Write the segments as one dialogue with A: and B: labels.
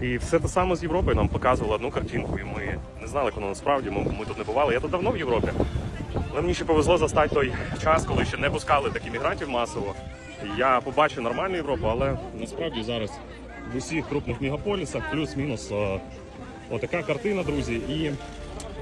A: І все те саме з Європою нам показувало одну картинку, і ми не знали, воно насправді. Ми, ми тут не бували. Я тут давно в Європі. Але мені ще повезло застати той час, коли ще не пускали таких мігрантів масово. Я побачив нормальну Європу, але насправді зараз в усіх крупних мегаполісах плюс-мінус е, отака картина, друзі. І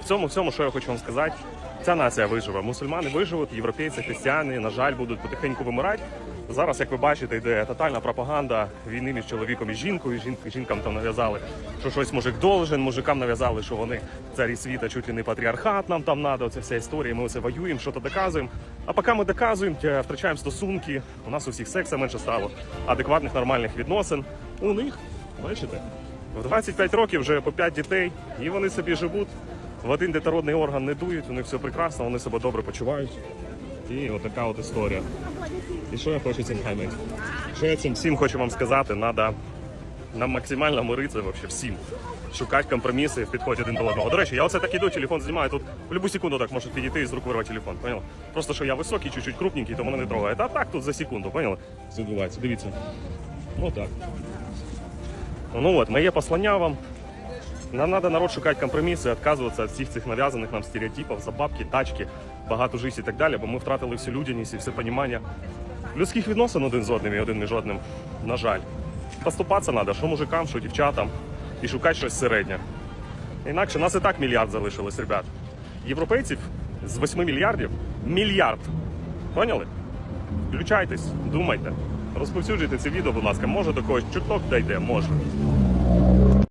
A: в цьому всьому, що я хочу вам сказати, ця нація виживе. Мусульмани виживуть, європейці, християни, на жаль, будуть потихеньку вимирати. Зараз, як ви бачите, йде тотальна пропаганда війни між чоловіком і жінкою. Жін, жінкам там нав'язали, що щось мужик должен, мужикам нав'язали, що вони царі світа, чуть ли не патріархат нам там надо. Оце вся історія. Ми оце воюємо, що то доказуємо. А поки ми доказуємо, втрачаємо стосунки. У нас у всіх секса менше стало, адекватних нормальних відносин. У них, бачите, в 25 років вже по 5 дітей, і вони собі живуть. В один детородний орган не дують, у них все прекрасно, вони себе добре почувають. І отака от історія. І що я хочу цим хаймити? Що я цим всім хочу вам сказати, треба нам максимально миритися вообще всім. Шукати компроміси в підході один до одного. До речі, я оце так іду, телефон знімаю, тут в будь-яку секунду так може підійти і з рук вирвати телефон. Понял? Просто що я високий, чуть-чуть крупненький, то мене не трогає. А так тут за секунду, поняли? Все відбувається. Дивіться. Отак. Ну от, моє послання вам. Нам треба народ шукати компроміси, відказуватися від всіх цих нав'язаних нам стереотипів за бабки, тачки, багато життя і так далі, бо ми втратили всю людяність і все розуміння людських відносин один з одним і один між одним. На жаль. Поступатися треба, що мужикам, що дівчатам, і шукати щось середнє. Інакше нас і так мільярд залишилось, ребят. Європейців з 8 мільярдів мільярд. Поняли? Включайтесь, думайте. Розповсюджуйте це відео, будь ласка. Може до когось чуток дійде, може.